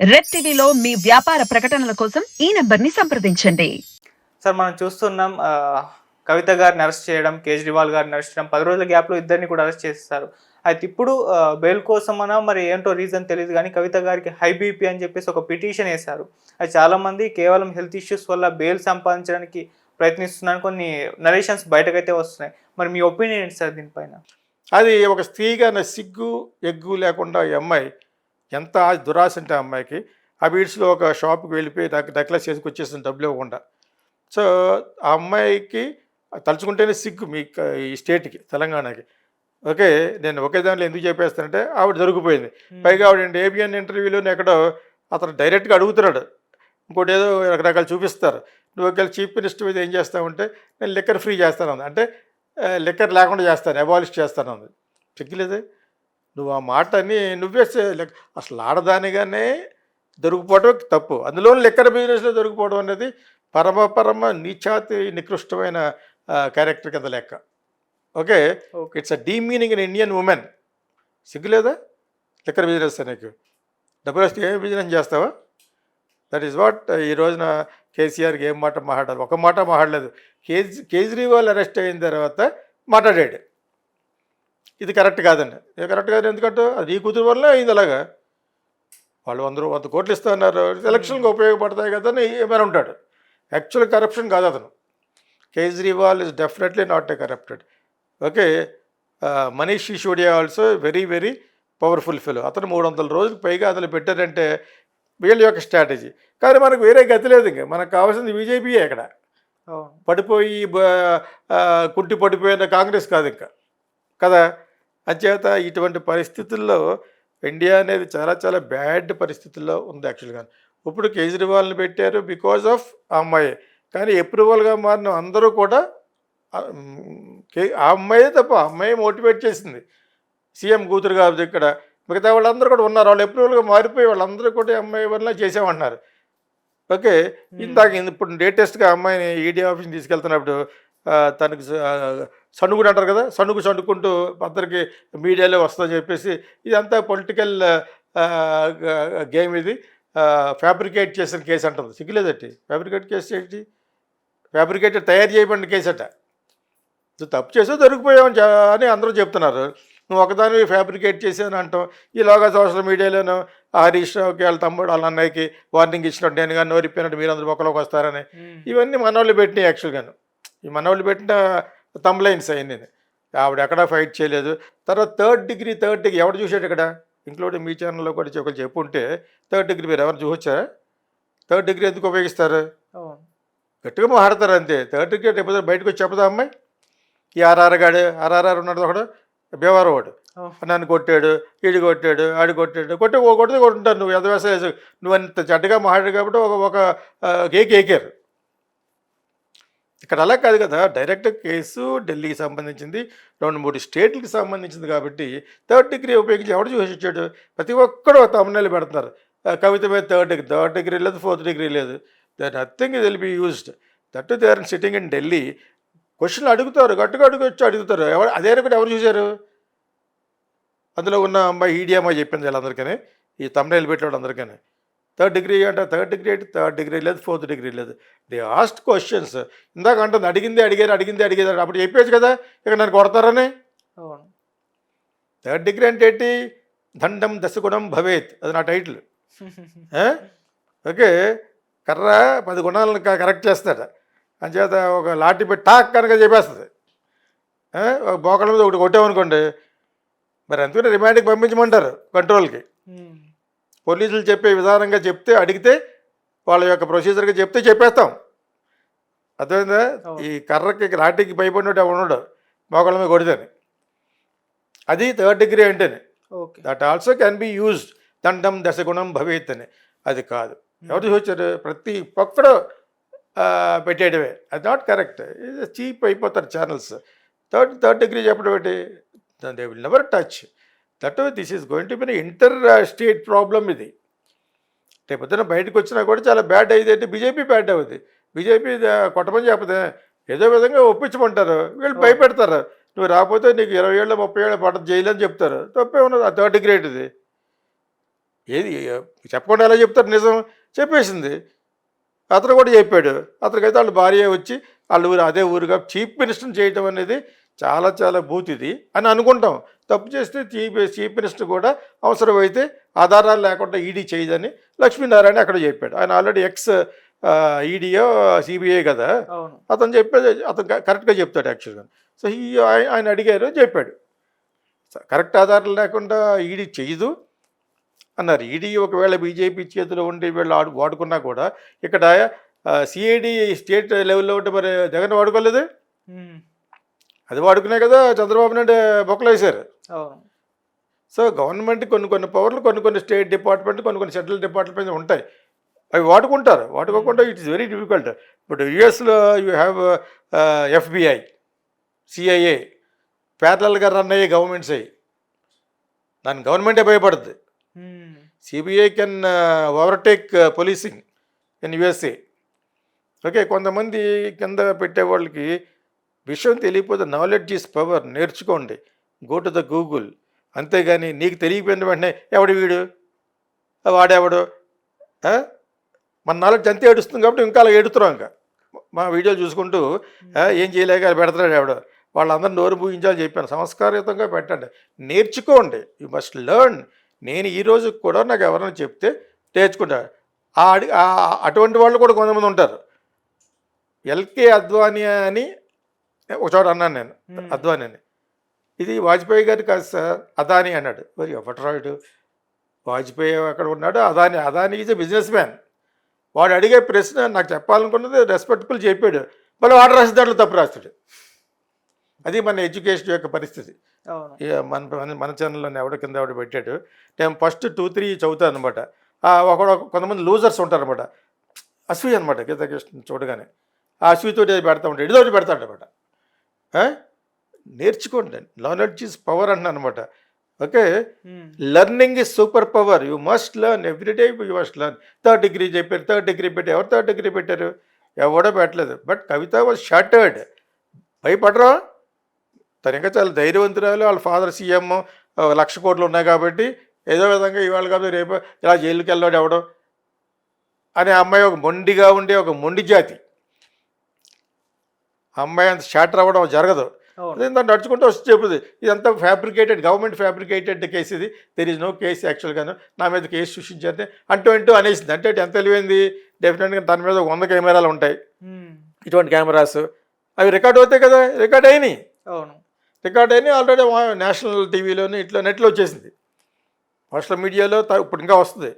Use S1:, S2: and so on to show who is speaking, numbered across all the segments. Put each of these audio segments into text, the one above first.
S1: Red టీవీలో మీ వ్యాపార ప్రకటనల కోసం ఈ నంబర్ని సంప్రదించండి.
S2: సార్ మనం చూస్తున్నాం కవిత గారిని అరెస్ట్ చేయడం కేజ్రీవాల్ గారిని అరెస్ట్ చేయడం పది రోజుల గ్యాప్లో ఇద్దరిని కూడా అరెస్ట్ చేస్తారు అయితే ఇప్పుడు బెయిల్ కోసమనా మరి ఏంటో రీజన్ తెలియదు కానీ కవిత గారికి హై బీపీ అని చెప్పేసి ఒక పిటిషన్ వేశారు. అది చాలామంది కేవలం హెల్త్ ఇష్యూస్ వల్ల బెయిల్ సంపాదించడానికి ప్రయత్నిస్తున్నాను కొన్ని నరేషన్స్ బయటకైతే వస్తున్నాయి. మరి మీ ఒపీనియన్ ఏంటి సార్ దీనిపైన?
S3: అది ఒక స్త్రీగా సిగ్గు ఎగ్గు లేకుండా ఈ అమ్మాయి ఎంత దురాశ అంటే ఆ అమ్మాయికి. ఆ బీడ్స్లో ఒక షాప్కి వెళ్ళిపోయి నాకు నెక్లెస్ చేసుకొచ్చేసిన డబ్బులు ఇవ్వకుండా. సో ఆ అమ్మాయికి తలుచుకుంటేనే సిగ్గు మీ ఈ స్టేట్కి తెలంగాణకి. ఓకే నేను ఒకే దాంట్లో ఎందుకు చెప్పేస్తానంటే ఆవిడ దొరికిపోయింది. పైగా ఆవిడ ఏబిఎన్ ఇంటర్వ్యూలో ఎక్కడో అతను డైరెక్ట్గా అడుగుతున్నాడు. ఇంకోటి ఏదో రకరకాలు చూపిస్తారు. నువ్వు ఒకవేళ చీఫ్ మినిస్టర్ మీద ఏం చేస్తావంటే నేను లిక్కర్ ఫ్రీ చేస్తాను అంటే లిక్కర్ లేకుండా చేస్తాను అబాలిష్ చేస్తాను అంది సిగ్గులేదే నువ్వు ఆ మాటని నువ్వే సే- లెక్- అసలు ఆడదానిగానే దొరికిపోవడం తప్పు. అందులో లిక్కర్ బిజినెస్లో దొరికిపోవడం అనేది పరమ పరమ నీచాతి నికృష్టమైన క్యారెక్టర్ కింద లెక్క. Okay?
S2: Okay.
S3: It's a demeaning in Indian women. సిగ్గులేదా లిక్కర్ బిజినెస్ నీకు. డబ్బులు వస్తే ఏం బిజినెస్ చేస్తావా? దట్ ఈస్ వాట్ ఈ రోజున కేసీఆర్కి ఏం మాట మాట్లాడాలి ఒక మాట మాట్లాడలేదు. కేజ్ కేజ్రీవాల్ అరెస్ట్ అయిన తర్వాత మాట్లాడాడు. ఇది కరెక్ట్ కాదండి. ఇది కరెక్ట్ కాదు ఎందుకంటే అది ఈ కూతురు వల్ల అయింది అలాగా. వాళ్ళు వంద రూ- వంద కోట్లు ఇస్తున్నారు. ఎలక్షన్కి ఉపయోగపడతాయి కదా అని ఏమైనా ఉంటాడు. యాక్చువల్ కరప్షన్ కాదు అతను. Kejriwal is definitely not a corrupted. Okay Manish Sisodia also very very powerful fill. అతను మూడు వందల రోజులకు పైగా అతను పెట్టారంటే వీళ్ళ యొక్క స్ట్రాటజీ. కానీ మనకు వేరే గతి లేదు ఇంకా. మనకు కావాల్సింది బీజేపీయే ఇక్కడ. పడిపోయి కుంటి పడిపోయిన కాంగ్రెస్ కాదు ఇంకా. కదా? అంచేత ఇటువంటి పరిస్థితుల్లో ఇండియా అనేది చాలా చాలా బ్యాడ్ పరిస్థితుల్లో ఉంది యాక్చువల్గా. ఇప్పుడు కేజ్రీవాల్ని పెట్టారు బికాజ్ ఆఫ్ ఆ అమ్మాయి. కానీ అప్రూవల్గా మారిన అందరూ కూడా ఆ, అమ్మాయే తప్ప అమ్మాయి మోటివేట్ చేసింది. సీఎం కూతురు కాబట్టి ఇక్కడ. మిగతా వాళ్ళందరూ కూడా ఉన్నారు. వాళ్ళు అప్రూవల్గా మారిపోయి వాళ్ళందరూ కూడా అమ్మాయి వల్ల చేసామంటున్నారు. ఓకే? ఇందాక ఇప్పుడు లేటెస్ట్గా అమ్మాయిని ఈడీ ఆఫీస్కి తీసుకెళ్తున్నప్పుడు తనకు సణుగుడు అంటారు కదా సణుగు సణుకుంటూ అందరికి మీడియాలో వస్తుందని చెప్పేసి ఇదంతా పొలిటికల్ గేమ్ ఇది. ఫ్యాబ్రికేట్ చేసిన కేసు అంటుంది. సిగ్గులేదట్టి ఫ్యాబ్రికేట్ కేసు ఏంటి? ఫ్యాబ్రికేటెడ్ తయారు చేయబడిన కేసు అట. నువ్వు తప్పు చేసో దొరికిపోయావు అని అందరూ చెప్తున్నారు. నువ్వు ఒకదాని ఫ్యాబ్రికేట్ చేసాను అంటాం ఈలోగా సోషల్ మీడియాలోనూ హరీష్ రావుకి వాళ్ళ తమ్ముడు వాళ్ళ అన్నయ్యకి వార్నింగ్ ఇచ్చినట్టు నేను కానీ నోరిపోయినట్టు మీరు అందరు మొక్కలోకి వస్తారని ఇవన్నీ మనవాళ్ళు పెట్టినాయి యాక్చువల్గాను. ఈ మనవాళ్ళు పెట్టిన తమ్లైన్స్ అవన్నీ ఆవిడ ఎక్కడా ఫైట్ చేయలేదు. తర్వాత థర్డ్ డిగ్రీ థర్డ్ డిగ్రీ ఎవడు చూశాడు ఇక్కడ? ఇంక్లూడింగ్ మీ ఛానల్లో కూడా ఒకరు చెప్పుంటే థర్డ్ డిగ్రీ మీరు ఎవరు చూసొచ్చారా? థర్డ్ డిగ్రీ ఎందుకు ఉపయోగిస్తారు? గట్టిగా మాట్లాడతారు అంతే. థర్డ్ డిగ్రీ ఎప్పుడు బయటకు వచ్చి చెప్పదా అమ్మాయి? ఈ ఆర్ఆర్ గాడు ఆర్ఆర్ఆర్ ఉన్నాడు ఒకడు బేవారు వాడు. నన్ను కొట్టాడు ఈడు కొట్టాడు ఆడు కొట్టాడు. కొట్టి ఓ కొడితే కొట్టుంటారు నువ్వు. ఎదవేస నువ్వు అంత చెడ్డగా మాట్లాడు కాబట్టి ఒక ఒక కేక్ ఏకారు. ఇక్కడ అలా కాదు కదా. డైరెక్ట్ కేసు ఢిల్లీకి సంబంధించింది రెండు మూడు స్టేట్లకి సంబంధించింది కాబట్టి థర్డ్ డిగ్రీ ఉపయోగించి ఎవడు చూసి వచ్చాడు? ప్రతి ఒక్కడు తమిళనాడు పెడుతున్నారు. కవిత మీద థర్డ్ డిగ్రీ థర్డ్ డిగ్రీ లేదు ఫోర్త్ డిగ్రీ లేదు. The nothing will be used. That they are sitting in Delhi. క్వశ్చన్లు అడుగుతారు గట్టుగా అడుగు వచ్చి అడుగుతారు. ఎవరు అదే కూడా ఎవరు చూశారు? అందులో ఉన్న అమ్మాయి ఈడీ అమ్మాయి చెప్పింది వీళ్ళందరికీ ఈ తమిళ పెట్టాడు అందరికీ థర్డ్ డిగ్రీ అంటే థర్డ్ డిగ్రీ అంటే థర్డ్ డిగ్రీ లేదు ఫోర్త్ డిగ్రీ లేదు. ది ఆస్ట్ క్వశ్చన్స్ ఇందాక అంటుంది అడిగింది అడిగారు అడిగింది అడిగారు. అప్పుడు చెప్పేసి కదా ఇక నన్ను కొడతారని. థర్డ్ డిగ్రీ అంటే ఏంటి? దండం దశగుణం భవేత్. అది నా టైటిల్? ఓకే. కర్ర పది గుణాలను కరెక్ట్ చేస్తాడు. అంచేత ఒక లాఠీ పెట్టి టాక్ కనుక చెప్పేస్తుంది? ఒక బోకల మీద ఒకటి కొట్టామనుకోండి మరి అందుకని రిమాండ్కి పంపించమంటారు కంట్రోల్కి. పోలీసులు చెప్పే విధానంగా చెప్తే అడిగితే వాళ్ళ యొక్క ప్రొసీజర్గా చెప్తే చెప్పేస్తాం. అర్థమైందా?
S2: అవును.
S3: ఈ కర్రకి లాఠీకి భయపడినట్టు ఉండడు. మోకాళ్ళ మీద కొడితేనే. అది థర్డ్ డిగ్రీ అంటేనే.
S2: Okay.
S3: That also can be used దండం దశగుణం భవేత్ అని అది కాదు. ఎవరు చూసారు? ప్రతి ఒక్కడు పెట్టేయడమే. అది నాట్ కరెక్ట్ ఇది చీప్ అయిపోతారు ఛానల్స్ థర్డ్ థర్డ్ డిగ్రీ చెప్పడం ఏంటి? They will never touch that this is going to be inter state problem ఇది. రేపు పొద్దున బయటకు వచ్చినా కూడా చాలా బ్యాడ్ అయ్యేది అంటే బీజేపీ బ్యాడ్ అవుతుంది బీజేపీ కొట్టమని చెప్పదే ఏదో విధంగా ఒప్పించమంటారు. వీళ్ళు భయపెడతారు. నువ్వు రాకపోతే నీకు ఇరవై ఏళ్ళు ముప్పై ఏళ్ళు పట్టదు జైలు చెప్తారు. తప్పే ఉన్నది. ఆ థర్డ్ గ్రేడ్ ఇది. ఏది చెప్పకుండా ఎలా చెప్తారు? నిజం చెప్పేసింది. అతను కూడా చెప్పాడు. అతనికైతే వాళ్ళ భార్య వచ్చి వాళ్ళ ఊరు అదే ఊరుగా చీఫ్ మినిస్టర్ని చేయటం అనేది చాలా చాలా బూతిది అని అనుకుంటాం. తప్పు చేస్తే చీఫ్ చీఫ్ మినిస్టర్ కూడా అవసరమైతే ఆధారాలు లేకుండా ఈడీ చేయదని లక్ష్మీనారాయణ అక్కడ చెప్పాడు. ఆయన ఆల్రెడీ ఎక్స్ ఈడీయో సిబిఐ కదా? అతను చెప్పేది అతను కరెక్ట్గా చెప్తాడు యాక్చువల్గా. సో ఈ ఆయ- ఆయన అడిగారు చెప్పాడు. కరెక్ట్ ఆధారం లేకుండా ఈడీ చేయదు అన్నారు. ఈడీ ఒకవేళ బీజేపీ చేతిలో ఉండి వీళ్ళు ఆడు వాడుకున్నా కూడా ఇక్కడ సిఐడి స్టేట్ లెవెల్లో ఉంటే మరి జగన్ వాడుకోలేదు? అది వాడుకునే కదా చంద్రబాబు నాయుడు బొక్కలు వేశారు.
S2: అవును
S3: సో గవర్నమెంట్ కొన్ని కొన్ని పవర్లు కొన్ని కొన్ని స్టేట్ డిపార్ట్మెంట్ కొన్ని కొన్ని సెంట్రల్ డిపార్ట్మెంట్ ఉంటాయి. అవి వాడుకుంటారు. వాడుకోకుండా ఇట్ ఇస్ వెరీ డిఫికల్ట్. ఇప్పుడు యుఎస్లో యూ హ్యావ్ ఎఫ్బిఐ సిఐఏ ప్యారలల్గా రన్ అయ్యే గవర్నమెంట్స్ అయ్యి దాని గవర్నమెంటే భయపడుతుంది
S2: ఉమ్,
S3: CBI can overtake policing in USA. Okay కొంతమంది కింద పెట్టే వాళ్ళకి విషయం తెలియకపోతే నాలెడ్జ్ ఈజ్ పవర్ నేర్చుకోండి. గో టు ద గూగుల్ అంతేగాని నీకు తెలియపోయిన వెంటనే ఎవడు వీడు? వాడెవడు? మన నాలెడ్జ్ అంతే ఏడుస్తుంది కాబట్టి ఇంకా అలా ఏడుతున్నాం ఇంకా. మా వీడియోలు చూసుకుంటూ ఏం చేయలేక పెడతాడు ఎవడో? వాళ్ళందరూ నోరు పూజించాలని చెప్పాను. సంస్కారయుతంగా పెట్టండి. నేర్చుకోండి. యు మస్ట్ లెర్న్ నేను ఈ రోజు కూడా నాకు ఎవరైనా చెప్తే నేర్చుకుంటా అటువంటి వాళ్ళు కూడా కొంతమంది ఉంటారు. ఎల్కే అద్వానీ అని ఒక చోట అన్నాను నేను. అద్వానీ అని ఇది వాజ్పేయి గారు కాదు సార్ అదాని అన్నాడు. మరి ఎవటరాయుడు వాజ్పేయి అక్కడ ఉన్నాడు? Adani Adani is business man వాడు అడిగే ప్రశ్న నాకు చెప్పాలనుకున్నది రెస్పెక్టబుల్ చెప్పాడు. మళ్ళీ వాడు రాసిన దాంట్లో తప్పు రాస్తాడు. అది మన ఎడ్యుకేషన్ యొక్క పరిస్థితి. మన మన- ఛానల్లో ఎవడ కింద ఎవడ పెట్టాడు. నేను ఫస్ట్ టూ త్రీ చదువుతాను అనమాట ఒక కొంతమంది లూజర్స్ ఉంటారు అనమాట అసూయ అనమాట గీతాకృష్ణ చూడగానే. ఆ అసూయతో పెడతా ఉంటాడు. ఇదితోటి పెడతాడు అనమాట నేర్చుకోండి. నాలెడ్జ్ ఈజ్ పవర్ అంటున్నాను అనమాట okay learning is super power you must learn every day you must learn third degree చెప్పారు. థర్డ్ డిగ్రీ పెట్టారు. ఎవరు థర్డ్ డిగ్రీ పెట్టారు? ఎవడో పెట్టలేదు. బట్ కవిత వాజ్ షార్టర్డ్ భయపడరా? తను ఇంకా చాలా ధైర్యవంతురాలు. వాళ్ళ ఫాదర్ సీఎం లక్ష కోట్లు ఉన్నాయి కాబట్టి ఏదో విధంగా ఇవాళ కాదు రేపు ఇలా జైలుకి వెళ్ళాడు ఎవడో అనే అమ్మాయి ఒక మొండిగా ఉండే ఒక మొండి జాతి. అమ్మాయి అంత షార్టర్ అవ్వడం జరగదు. దాన్ని నడుచుకుంటూ వచ్చి చెప్పుది ఇదంతా ఫ్యాబ్రికేటెడ్ గవర్నమెంట్ ఫ్యాబ్రికేటెడ్ కేసు ఇది. దెర్ ఇస్ నో కేసు యాక్చువల్గాను నా మీద కేసు సృష్టించారు అంటూ అంటూ అనేసింది. అంటే ఎంత తెలివైంది? డెఫినెట్గా తన మీద వంద కెమెరాలు ఉంటాయి. ఇటువంటి కెమెరాస్. అవి రికార్డ్ అవుతాయి కదా? రికార్డ్ అయినాయి.
S2: అవును.
S3: రికార్డ్ అయినాయి ఆల్రెడీ నేషనల్ టీవీలోని ఇట్లా నెట్లో వచ్చేసింది. సోషల్ మీడియాలో ఇప్పుడు ఇంకా వస్తుంది.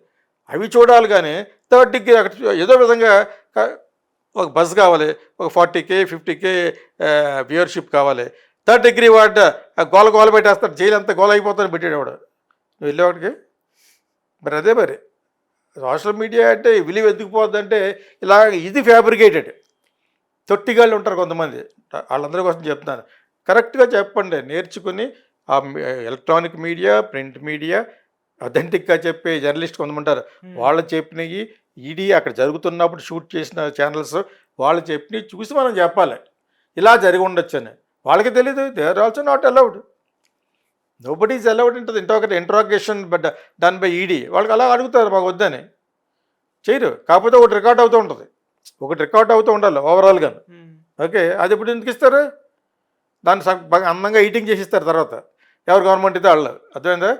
S3: అవి చూడాలి కానీ థర్డ్ డిగ్రీ అక్కడ ఏదో విధంగా ఒక బస్ కావాలి ఒక forty K fifty K viewership కావాలి. థర్డ్ డిగ్రీ వాడ్ గోల గోల పెట్టేస్తాడు జైలు అంతా గోల అయిపోతాను పెట్టాడు వాడు. నువ్వు వెళ్ళేవాడికి మరి అదే మరి. సోషల్ మీడియా అంటే విలువ ఎత్తుకుపోద్దంటే ఇలా ఇది ఫ్యాబ్రికేటెడ్. తొట్టిగాళ్ళు ఉంటారు కొంతమంది. వాళ్ళందరి కోసం చెప్తున్నాను. కరెక్ట్గా చెప్పండి నేర్చుకుని ఆ ఎలక్ట్రానిక్ మీడియా ప్రింట్ మీడియా అథెంటిక్గా చెప్పే జర్నలిస్ట్
S2: ఉమ్,
S3: వాళ్ళు చెప్పినవి ఈడీ అక్కడ జరుగుతున్నప్పుడు షూట్ చేసిన ఛానల్స్ వాళ్ళు చెప్పినవి చూసి మనం చెప్పాలి. ఇలా జరిగి ఉండొచ్చు అని వాళ్ళకి తెలియదు they are also not allowed nobody is allowed ఉంటుంది ఇంటో ఒకటి interrogation but done by ED వాళ్ళకి అలా అడుగుతారు మాకు వద్దని. చేయరు. కాకపోతే ఒకటి రికార్డ్ అవుతూ ఉంటుంది. ఒకటి రికార్డ్ అవుతూ ఉండాలి ఓవరాల్గా
S2: ఉమ్,
S3: ఓకే. అది ఇప్పుడు ఎందుకు ఇస్తారు? దాన్ని అందంగా ఈటింగ్ చేసి ఇస్తారు తర్వాత. ఎవరు గవర్నమెంట్ అయితే వాళ్ళు అర్థమైందా?